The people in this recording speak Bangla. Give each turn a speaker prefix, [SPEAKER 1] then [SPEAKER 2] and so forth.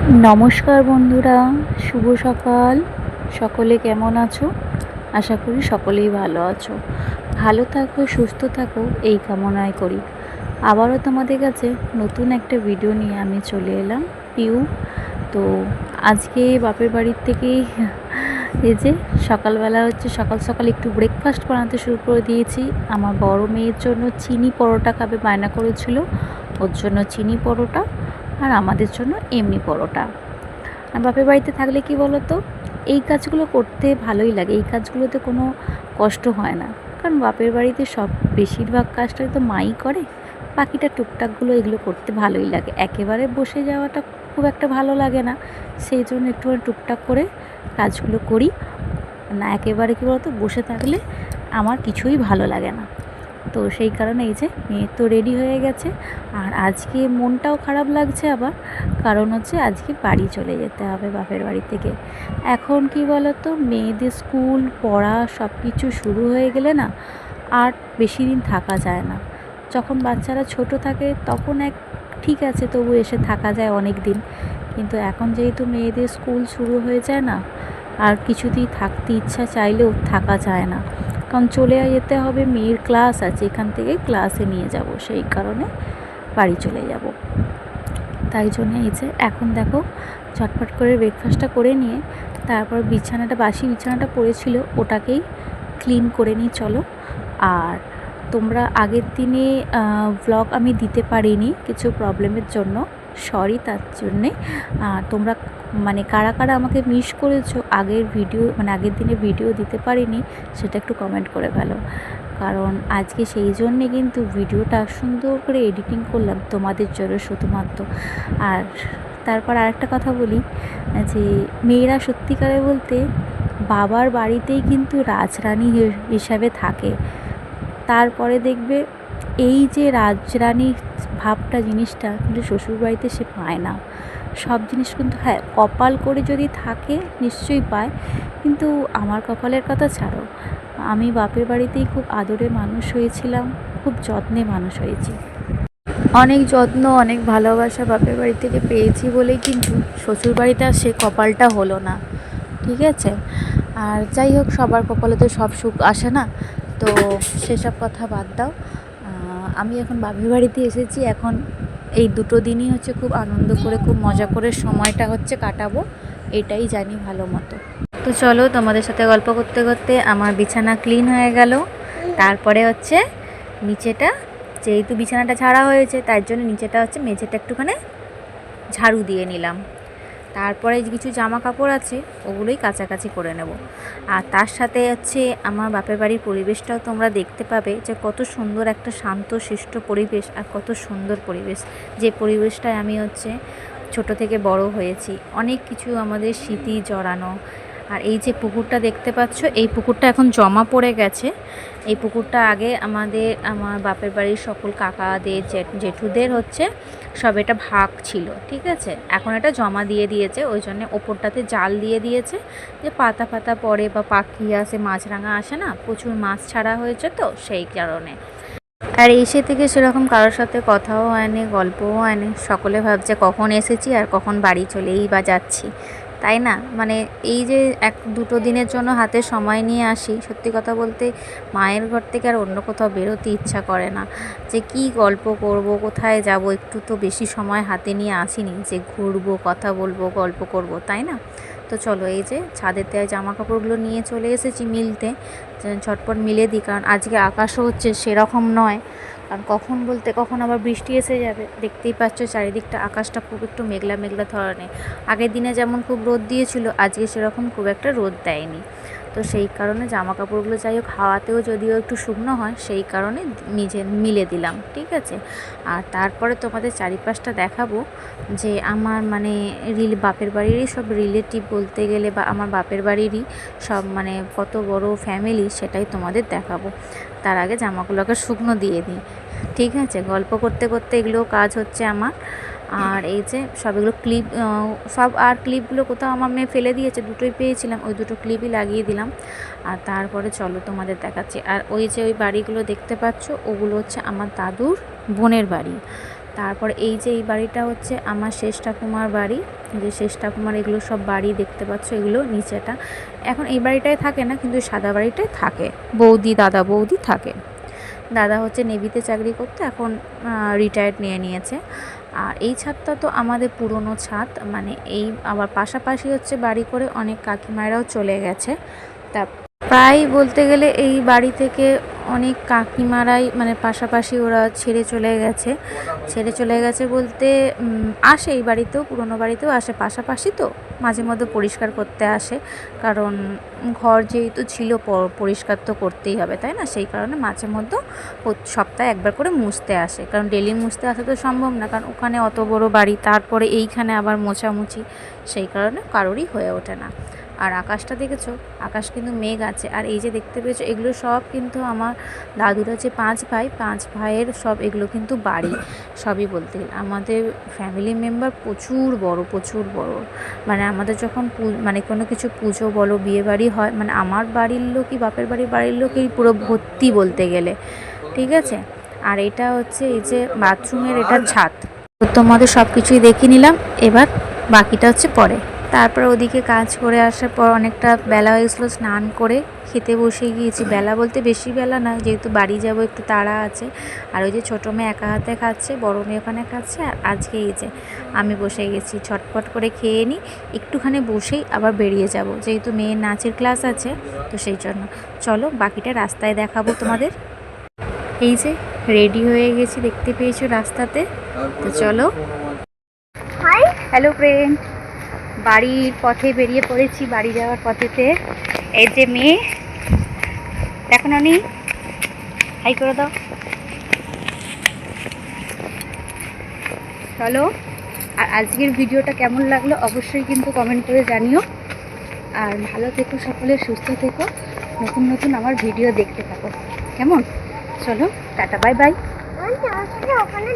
[SPEAKER 1] নমস্কার বন্ধুরা, শুভ সকাল। সকলে কেমন আছো? আশা করি সকলেই ভালো আছো। ভালো থাকো, সুস্থ থাকো, এই কামনায় করি। আবারও তোমাদের কাছে নতুন একটা ভিডিও নিয়ে আমি চলে এলাম, পিউ। তো আজকে বাপের বাড়ির থেকেই এই যে সকালবেলা হচ্ছে সকাল সকাল একটু ব্রেকফাস্ট বানাতে শুরু করে দিয়েছি। আমার বড় মেয়ের জন্য চিনি পরোটা খাবে বায়না করেছিল। ওর জন্য চিনি পরোটা। আর আমাদের জন্য এমনি পরোটা। আর বাপের বাড়িতে থাকলে কি বলো তো এই কাজগুলো করতে ভালোই লাগে। এই কাজগুলোতে কোনো কষ্ট হয় না। কারণ বাপের বাড়িতে সব বেশিরভাগ কাজটাই তো মাই করে। বাকিটা টুকটাকগুলো এগুলো করতে ভালোই লাগে। একেবারে বসে যাওয়াটা খুব একটা ভালো লাগে না। সেই জন্য একটু টুকটাক করে কাজগুলো করি। না একেবারে কী বলতো? বসে থাকলে আমার কিছুই ভালো লাগে না। তো সেই কারণে এই যে মেয়ে তো রেডি হয়ে গেছে। আর আজকে মনটাও খারাপ লাগছে আবার, কারণ হচ্ছে আজকে বাড়ি চলে যেতে হবে বাপের বাড়ি থেকে। এখন কি বলতো, মেয়েদের স্কুল, পড়া সব কিছু শুরু হয়ে গেলে না আর বেশি দিন থাকা যায় না। যখন বাচ্চারা ছোট থাকে তখন এক, ঠিক আছে তবু এসে থাকা যায় অনেক দিন। কিন্তু এখন যেহেতু মেয়েদের স্কুল শুরু হয়ে যায় না, আর কিছুতেই থাকতে ইচ্ছা চাইলেও থাকা যায় না। কারণ চলে যেতে হবে, মেয়ের ক্লাস আছে, এখান থেকে ক্লাসে নিয়ে যাব, সেই কারণে বাড়ি চলে যাব। তাই জন্য এই যে এখন দেখো চটপট করে ব্রেকফাস্টটা করে নিয়ে, তারপর বিছানাটা, বাসি বিছানাটা পড়েছিল, ওটাকেই ক্লিন করে নিই, চলো। আর তোমরা আগের দিনে ব্লগ আমি দিতে পারিনি কিছু প্রবলেমের জন্য। সরি তার জন্যে। তোমরা মানে কারা কারা আমাকে মিস করেছ, আগের ভিডিও মানে আগের দিনে ভিডিও দিতে পারিনি, সেটা একটু কমেন্ট করে ফেলো। কারণ আজকে সেই জন্যে কিন্তু ভিডিওটা সুন্দর করে এডিটিং করলাম তোমাদের জন্য শুধুমাত্র। আর তারপর আরেকটা কথা বলি, যে মেয়েরা সত্যিকারে বলতে বাবার বাড়িতেই কিন্তু রাজরানী হিসাবে থাকে। তারপরে দেখবে এই যে রাজরানী ভাবটা জিনিসটা কিন্তু শ্বশুরবাড়িতে সে পায় না। সব জিনিস কিন্তু হ্যাঁ কপাল করে যদি থাকে নিশ্চয়ই পায়, কিন্তু আমার কপালের কথা ছাড়ো। আমি বাপের বাড়িতেই খুব আদরে মানুষ হয়েছিলাম, খুব যত্নে মানুষ হয়েছি। অনেক যত্ন, অনেক ভালোবাসা বাপের বাড়ি থেকে পেয়েছি বলেই কিন্তু শ্বশুর বাড়িতে সে কপালটা হলো না। ঠিক আছে? আর যাই হোক, সবার কপালে তো সব সুখ আসে না। তো সেসব কথা বাদ দাও। আমি এখন বাপের বাড়িতে এসেছি, এখন এই দুটো দিনই হচ্ছে খুব আনন্দ করে, খুব মজা করে সময়টা হচ্ছে কাটাবো, এটাই জানি ভালো মতো। তো চলো তোমাদের সাথে গল্প করতে করতে আমার বিছানা ক্লিন হয়ে গেল, তারপরে হচ্ছে নিচেটা, যেহেতু বিছানাটা ছাড়া হয়েছে তার জন্য নিচেটা হচ্ছে মেঝেটা একটুখানি ঝাড়ু দিয়ে নিলাম। তারপরে কিছু জামা কাপড় আছে, ওগুলোই কাছাকাছি করে নেব। আর তার সাথে হচ্ছে আমার বাপের বাড়ির পরিবেশটাও তোমরা দেখতে পাবে যে কত সুন্দর একটা শান্ত, শিষ্ট পরিবেশ আর কত সুন্দর পরিবেশ। যে পরিবেশটায় আমি হচ্ছে ছোট থেকে বড় হয়েছি। অনেক কিছু আমাদের স্মৃতি জড়ানো আর এই যে পুকুরটা দেখতে পাচ্ছ, এই পুকুরটা এখন জমা পড়ে গেছে। এই পুকুরটা আগে আমাদের, আমার বাপের বাড়ির সকল কাকাদের জেঠুদের হচ্ছে, সব এটা ভাগ ছিল, ঠিক আছে? এখন এটা জমা দিয়ে দিয়েছে, ওই জন্য ওপরটাতে জাল দিয়ে দিয়েছে, যে পাতা পাতা পড়ে বা পাখি আসে, মাছরাঙা আসে না, প্রচুর মাছ ছাড়া হয়েছে তো, সেই কারণে। আর এসে থেকে সেরকম কারোর সাথে কথাও হয়নি, গল্পও হয়নি, সকলে ভাবছে কখন এসেছি আর কখন বাড়ি চলেই বা যাচ্ছি। তাই না? মানে এই যে এক, দুটো দিনের জন্য হাতে সময় নিয়ে আসি, সত্যি কথা বলতে মায়ের ঘর থেকে আর অন্য কোথাও বেরোতে ইচ্ছা করে না। যে কি গল্প করব, কোথায় যাব, একটু তো বেশি সময় হাতে নিয়ে আসিনি যে ঘুরবো, কথা বলব, গল্প করব, তাই না? তো চলো, এই যে ছাদের দেওয়া জামা কাপড়গুলো নিয়ে চলে এসেছি মিলতে। ঝটপট মিলে দিই, কারণ আজকে আকাশও হচ্ছে সেরকম নয়। কারণ কখন বলতে কখন আবার বৃষ্টি এসে যাবে, দেখতেই পাচ্ছ চারিদিকটা আকাশটা খুব একটু মেঘলা মেঘলা ধরনের। আগের দিনে যেমন খুব রোদ দিয়েছিল, আজকে সেরকম খুব একটা রোদ দেয়নি। তো সেই কারণে জামা কাপড়গুলো যাই হোক, হাওয়াতেও যদিও একটু শুকনো হয়, সেই কারণে নিজে মিলে দিলাম, ঠিক আছে? আর তারপরে তোমাদের চারিপাশটা দেখাবো যে আমার মানে রিল বাপের বাড়িরই সব রিলেটিভ বলতে গেলে বা আমার বাপের বাড়িরই সব মানে কত বড় ফ্যামিলি সেটাই তোমাদের দেখাবো। তার আগে জামাগুলোকে শুকনো দিয়ে দিই, ঠিক আছে? গল্প করতে করতে এগুলো কাজ হচ্ছে আমার। আর এই যে সব এগুলো ক্লিপ সব আর ক্লিপগুলো কোথাও আমার মেয়ে ফেলে দিয়েছে, দুটোই পেয়েছিলাম, ওই দুটো ক্লিপই লাগিয়ে দিলাম। আর তারপরে চলো তোমাদের দেখাচ্ছি। আর ওই যে ওই বাড়িগুলো দেখতে পাচ্ছ, ওগুলো হচ্ছে আমার দাদুর বোনের বাড়ি। তারপর এই যে এই বাড়িটা হচ্ছে আমার শেষ ঠাকুমার বাড়ি। যে শেষ ঠাকুমার এগুলো সব বাড়ি দেখতে পাচ্ছ, এগুলো নিচেটা। এখন এই বাড়িটায় থাকে না, কিন্তু সাদা বাড়িটায় থাকে। বৌদি, দাদা, বৌদি থাকে। দাদা হচ্ছে নেভিতে চাকরি করতে, এখন রিটায়ার্ড নিয়ে নিয়েছে। আর এই ছাদটা তো আমাদের পুরনো ছাদ মানে এই আবার পাশাপাশি হচ্ছে বাড়ি করে অনেক কাকিমায়েরাও চলে গেছে। তা প্রায় বলতে গেলে এই বাড়ি থেকে অনেক কাকিমারাই মানে পাশাপাশি ওরা ছেড়ে চলে গেছে। ছেড়ে চলে গেছে বলতে আসে এই বাড়িতেও, পুরনো বাড়িতেও আসে। পাশাপাশি তো মাঝে মধ্যে পরিষ্কার করতে আসে। কারণ ঘর যেহেতু ছিল পরিষ্কার তো করতেই হবে, তাই না? সেই কারণে মাঝে মধ্যে সপ্তাহে একবার করে মুছতে আসে। কারণ ডেলি মুছতে আসা তো সম্ভব না, কারণ ওখানে অত বড় বাড়ি, তারপরে এইখানে আবার মোছামুছি, সেই কারণে কারোরই হয়ে ওঠে না। আর আকাশটা দেখেছ? আকাশ কিন্তু মেঘ আছে। আর এই যে দেখতে পেয়েছ, এগুলো সব কিন্তু আমার দাদুরা যে পাঁচ ভাই, পাঁচ ভাইয়ের সব এগুলো কিন্তু বাড়ি। সবই বলতে গেলে। আমাদের ফ্যামিলি মেম্বার প্রচুর বড় প্রচুর বড়। মানে আমাদের যখন মানে কোনো কিছু পুজো বলো বিয়ে বাড়ি হয় মানে আমার বাড়ির লোকই, বাপের বাড়ির বাড়ির লোকই পুরো ভর্তি বলতে গেলে। ঠিক আছে? আর এটা হচ্ছে এই যে বাথরুমের এটা ছাদ। তোমাদের সব কিছুই দেখিয়ে নিলাম। এবার বাকিটা হচ্ছে পরে। তারপর ওদিকে কাজ করে আসার পর অনেকটা বেলা হয়ে গেছিল স্নান করে খেতে বসে গিয়েছি। বেলা বলতে বেশি বেলা না যেহেতু বাড়ি যাব একটু তাড়া আছে। আর ওই যে ছোটো মেয়ে একা হাতে খাচ্ছে বড় মেয়ে ওখানে খাচ্ছে আর আজকে এই যে আমি বসে গেছি। ছটপট করে খেয়ে নিই একটুখানি বসেই আবার বেরিয়ে যাব। যেহেতু মেয়ের নাচের ক্লাস আছে তো সেই জন্য। চলো বাকিটা রাস্তায় দেখাবো তোমাদের। এই যে রেডি হয়ে গেছি দেখতে পেয়েছ রাস্তাতে? তো চলো।
[SPEAKER 2] হাই
[SPEAKER 1] হ্যালো ফ্রেন্ড বাড়ির পথে বেরিয়ে পড়েছি, বাড়ি যাওয়ার পথেতে। এই যে মেয়ে, দেখো নানি, হাই করে দাও। চলো, আর আজকের ভিডিওটা কেমন লাগল অবশ্যই কিন্তু কমেন্ট করে জানিও। আর ভালো থেকো সকলে, সুস্থ থেকো। নতুন নতুন আমার ভিডিও দেখতে থাকো। কেমন? চলো, টাটা বাই বাই
[SPEAKER 2] ওখানে